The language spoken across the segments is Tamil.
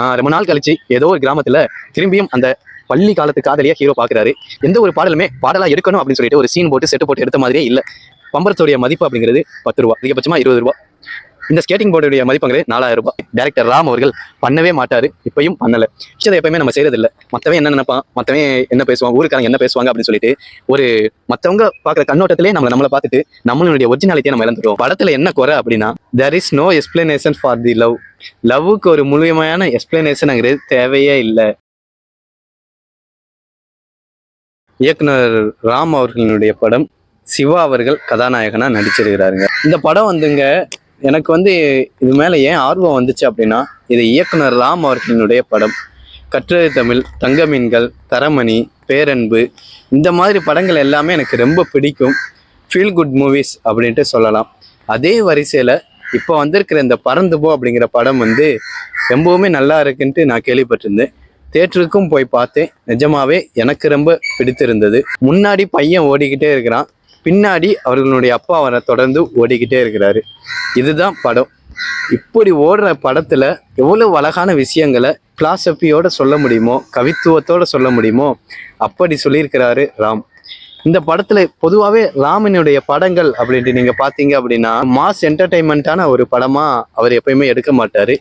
ஆஹ் ரொம்ப நாள் கழிச்சு ஏதோ ஒரு கிராமத்துல திரும்பியும் அந்த பள்ளி காலத்து காதலியா ஹீரோ பாக்குறாரு. எந்த ஒரு பாடலுமே பாடலா எடுக்கணும் அப்படின்னு சொல்லிட்டு ஒரு சீன் போட்டு செட்டு போட்டு எடுத்த மாதிரியே இல்ல. பம்பரத்துடைய மதிப்பு அப்படிங்கிறது பத்து ரூபா அதிகபட்சமா இருபது ரூபா. இந்த ஸ்கேட்டிங் போர்டுடைய மதிப்பங்களே நாலாயிரம் ரூபாய். டேரக்டர் ராம் அவர்கள் பண்ணவே மாட்டாரு. இப்பயும் பண்ணல. விஷயத்தை எப்பயுமே நம்ம செய்யறது மற்றவன் மத்தவன் என்ன நினைப்பான்? மத்தவன் என்ன பேசுவான்? ஊருக்காரங்க என்ன பேசுவாங்க? அப்படின்னு சொல்லிட்டு ஒரு மத்தவங்க பாக்குற கண்ணோட்டத்திலே நம்ம நம்மளை பார்த்துட்டு நம்மளுடைய ஒரிஜினாலிட்டியை நம்ம இழந்துரும் படத்துல என்ன குறை அப்படின்னா there is no explanation for the love லவ்வுக்கு ஒரு முழுமையான எக்ஸ்பிளனேஷன்ங்கிறது தேவையே இல்லை. இயக்குனர் ராம் அவர்களுடைய படம் சிவா அவர்கள் கதாநாயகனா நடிச்சிருக்கிறாருங்க. இந்த படம் வந்துங்க எனக்கு வந்து இது மேலே ஏன் ஆர்வம் வந்துச்சு அப்படின்னா இது இயக்குனர் ராம் அவர்களினுடைய படம் கற்றது தமிழ் தங்கமீன்கள் தரமணி பேரன்பு இந்த மாதிரி படங்கள் எல்லாமே எனக்கு ரொம்ப பிடிக்கும். ஃபீல் குட் மூவிஸ் அப்படின்ட்டு சொல்லலாம். அதே வரிசையில் இப்போ வந்திருக்கிற இந்த பறந்து போ அப்படிங்கிற படம் வந்து ரொம்பவுமே நல்லா இருக்குன்ட்டு நான் கேள்விப்பட்டிருந்தேன். தேட்டருக்கும் போய் பார்த்தேன். நிஜமாவே எனக்கு ரொம்ப பிடித்திருந்தது. முன்னாடி பையன் ஓடிக்கிட்டே இருக்கிறான். பின்னாடி அவர்களுடைய அப்பா அவரை தொடர்ந்து ஓடிக்கிட்டே இருக்கிறாரு. இதுதான் படம். இப்படி ஓடுற படத்துல எவ்வளவு அழகான விஷயங்களை பிலாசபியோட சொல்ல முடியுமோ கவித்துவத்தோட சொல்ல முடியுமோ அப்படி சொல்லியிருக்கிறாரு ராம். இந்த படத்துல பொதுவாகவே ராமனுடைய படங்கள் அப்படின்ட்டு நீங்க பாத்தீங்க அப்படின்னா மாஸ் என்டர்டைன்மெண்ட்டான ஒரு படமா அவர் எப்பயுமே எடுக்க மாட்டாரு.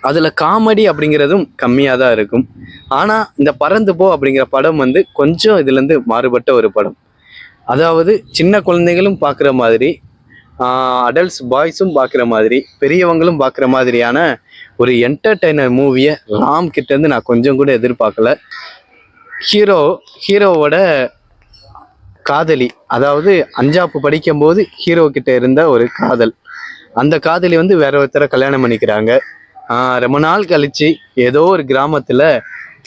அதுல காமெடி அப்படிங்கிறதும் கம்மியாக தான் இருக்கும். ஆனா இந்த பறந்து போ அப்படிங்கிற படம் வந்து கொஞ்சம் இதுல இருந்து மாறுபட்ட ஒரு படம். அதாவது சின்ன குழந்தைகளும் பார்க்குற மாதிரி அடல்ட்ஸ் பாய்ஸும் பார்க்குற மாதிரி பெரியவங்களும் பார்க்குற மாதிரியான ஒரு என்டர்டைனர் மூவியை ராம் கிட்டேருந்து நான் கொஞ்சம் கூட எதிர்பார்க்கல. ஹீரோ ஹீரோவோட காதலி அதாவது அஞ்சாப்பு படிக்கும்போது ஹீரோ கிட்ட இருந்த ஒரு காதல். அந்த காதலி வந்து வேற ஒருத்தரை கல்யாணம் பண்ணிக்கிறாங்க. ரொம்ப நாள் கழிச்சு ஏதோ ஒரு கிராமத்தில்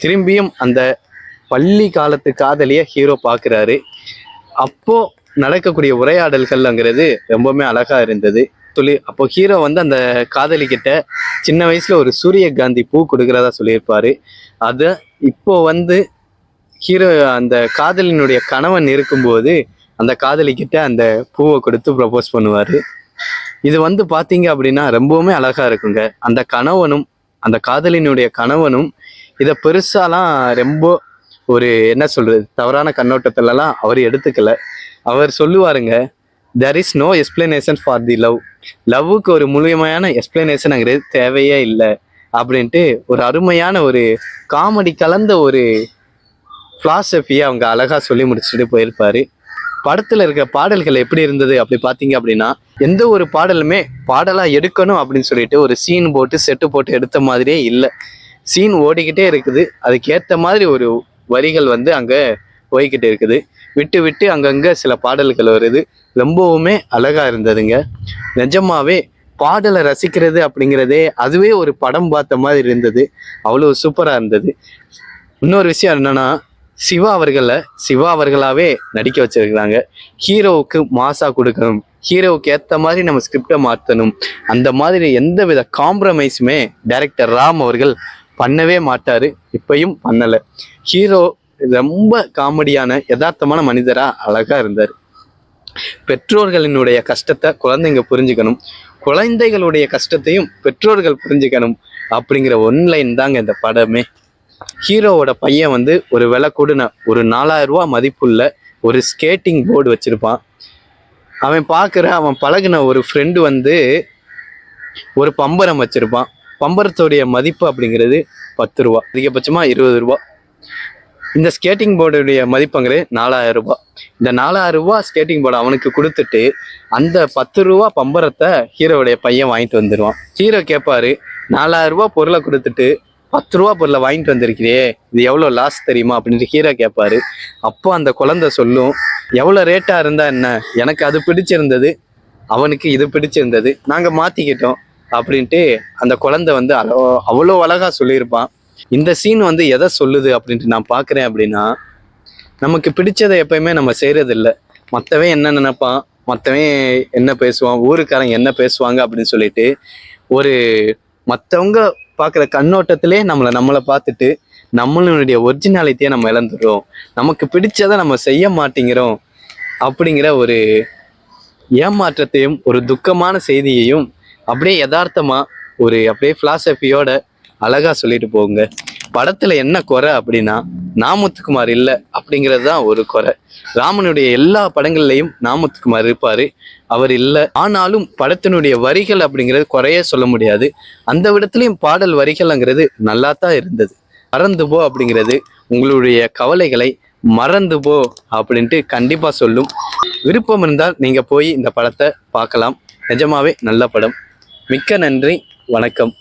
திரும்பியும் அந்த பள்ளி காலத்து காதலியை ஹீரோ பார்க்குறாரு. அப்போ நடக்கக்கூடிய உரையாடல்கள்ங்கிறது ரொம்பவுமே அழகா இருந்தது. சொல்லி அப்போ ஹீரோ வந்து அந்த காதலி கிட்ட சின்ன வயசுல ஒரு சூரியகாந்தி பூ கொடுக்கறதா சொல்லியிருப்பாரு. அதை இப்போ வந்து ஹீரோ அந்த காதலினுடைய கணவன் இருக்கும்போது அந்த காதலி கிட்ட அந்த பூவை கொடுத்து ப்ரப்போஸ் பண்ணுவாரு. இது வந்து பார்த்தீங்க அப்படின்னா ரொம்பவுமே அழகா இருக்குங்க. அந்த கணவனும் அந்த காதலினுடைய கணவனும் இதை பெருசாலாம் ரொம்ப ஒரு என்ன சொல்றது தவறான கண்ணோட்டத்திலலாம் அவர் எடுத்துக்கல. அவர் சொல்லுவாருங்க there is no explanation for the love லவ்வுக்கு ஒரு முழுமையான எக்ஸ்பிளனேஷனுங்கிறது தேவையே இல்லை. அப்படின்ட்டு ஒரு அருமையான ஒரு காமெடி கலந்த ஒரு ஃபிலாசபியை அவங்க அழகாக சொல்லி முடிச்சுட்டு போயிருப்பாரு. படத்தில் இருக்க பாடல்கள் எப்படி இருந்தது அப்படி பார்த்தீங்க அப்படின்னா எந்த ஒரு பாடலுமே பாடலாக எடுக்கணும் அப்படின்னு சொல்லிட்டு ஒரு சீன் போட்டு செட்டு போட்டு எடுத்த மாதிரியே இல்லை. சீன் ஓடிக்கிட்டே இருக்குது. அதுக்கேற்ற மாதிரி ஒரு வரிகள் வந்து அங்கே போய்கிட்டு இருக்குது. விட்டு விட்டு அங்கங்கே சில பாடல்கள் வருது. ரொம்பவுமே அழகாக இருந்ததுங்க. நிஜமாவே பாடலை ரசிக்கிறது அப்படிங்கிறதே அதுவே ஒரு படம் பார்த்த மாதிரி இருந்தது. அவ்வளோ சூப்பராக இருந்தது. இன்னொரு விஷயம் என்னென்னா சிவா அவர்களை சிவா அவர்களாகவே நடிக்க வச்சிருக்கிறாங்க. ஹீரோவுக்கு மாசாக கொடுக்கணும். ஹீரோவுக்கு ஏற்ற மாதிரி நம்ம ஸ்கிரிப்டை மாற்றணும் அந்த மாதிரி எந்த வித காம்ப்ரமைஸுமே டைரக்டர் ராம் அவர்கள் பண்ணவே மாட்டார் இப்பையும் பண்ணலை. ஹீரோ ரொம்ப காமெடியான யதார்த்தமான மனிதராக அழகாக இருந்தார். பெற்றோர்களினுடைய கஷ்டத்தை குழந்தைங்க புரிஞ்சுக்கணும். குழந்தைகளுடைய கஷ்டத்தையும் பெற்றோர்கள் புரிஞ்சுக்கணும் அப்படிங்கிற ஒன்லைன் தாங்க இந்த படமே. ஹீரோவோட பையன் வந்து ஒரு விலை கூடுன ஒரு நாலாயிரம் மதிப்புள்ள ஒரு ஸ்கேட்டிங் போர்டு வச்சுருப்பான். அவன் பார்க்குற அவன் பழகின ஒரு ஃப்ரெண்டு வந்து ஒரு பம்பரம் வச்சுருப்பான். பம்பரத்தோடைய மதிப்பு அப்படிங்கிறது பத்து ரூபா அதிகபட்சமாக இருபது ரூபா. இந்த ஸ்கேட்டிங் போர்டுடைய மதிப்புங்கிறது நாலாயிரம் ரூபாய் இந்த நாலாயிரம் ரூபாய் ஸ்கேட்டிங் போர்டு அவனுக்கு கொடுத்துட்டு அந்த பத்து ரூபா பம்பரத்தை ஹீரோவுடைய பையன் வாங்கிட்டு வந்துடுவான் ஹீரோ கேட்பாரு நாலாயிரம் ரூபாய் பொருளை கொடுத்துட்டு பத்து ரூபா பொருளை வாங்கிட்டு வந்திருக்கிறியே இது எவ்வளோ லாஸ் தெரியுமா? அப்படின்ட்டு ஹீரோ கேட்பாரு அப்போ அந்த குழந்தை சொல்லும் எவ்வளோ ரேட்டாக இருந்தா என்ன? எனக்கு அது பிடிச்சிருந்தது அவனுக்கு இது பிடிச்சிருந்தது. நாங்கள் மாற்றிக்கிட்டோம் அப்படின்ட்டு அந்த குழந்தை வந்து அவ்வளோ அவ்வளோ அழகாக சொல்லியிருப்பான். இந்த சீன் வந்து எதை சொல்லுது அப்படின்ட்டு நான் பார்க்குறேன் அப்படின்னா நமக்கு பிடிச்சதை எப்பயுமே நம்ம செய்கிறதில்ல மற்றவன் என்ன நினைப்பான் மற்றவன் என்ன பேசுவான் ஊருக்காரங்க என்ன பேசுவாங்க அப்படின்னு சொல்லிட்டு ஒரு மற்றவங்க பார்க்குற கண்ணோட்டத்திலே நம்மளை நம்மளை பார்த்துட்டு நம்மளுடைய ஒரிஜினாலிட்டியை நம்ம இழந்துடுறோம். நமக்கு பிடிச்சதை நம்ம செய்ய மாட்டேங்கிறோம் அப்படிங்கிற ஒரு ஏமாற்றத்தையும் ஒரு துக்கமான செய்தியையும் அப்படியே யதார்த்தமா ஒரு அப்படியே பிலாசபியோட அழகா சொல்லிட்டு போகுங்க படத்துல என்ன குறை அப்படின்னா நாமத்துக்குமார் இல்லை அப்படிங்கிறது தான் ஒரு குறை. ராமனுடைய எல்லா படங்கள்லையும் நாமத்துக்குமார் இருப்பாரு. அவர் இல்லை. ஆனாலும் படத்தினுடைய வரிகள் அப்படிங்கிறது குறைய சொல்ல முடியாது. அந்த விடத்துலையும் பாடல் வரிகள்ங்கிறது நல்லா தான் இருந்தது. மறந்து போ அப்படிங்கிறது உங்களுடைய கவலைகளை மறந்து போ அப்படின்ட்டு கண்டிப்பா சொல்லும். விருப்பம் இருந்தால் நீங்க போய் இந்த படத்தை பார்க்கலாம். நிஜமாவே நல்ல படம். மிக்க நன்றி வணக்கம்.